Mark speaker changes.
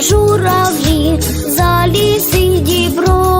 Speaker 1: журавлі за ліси дібро.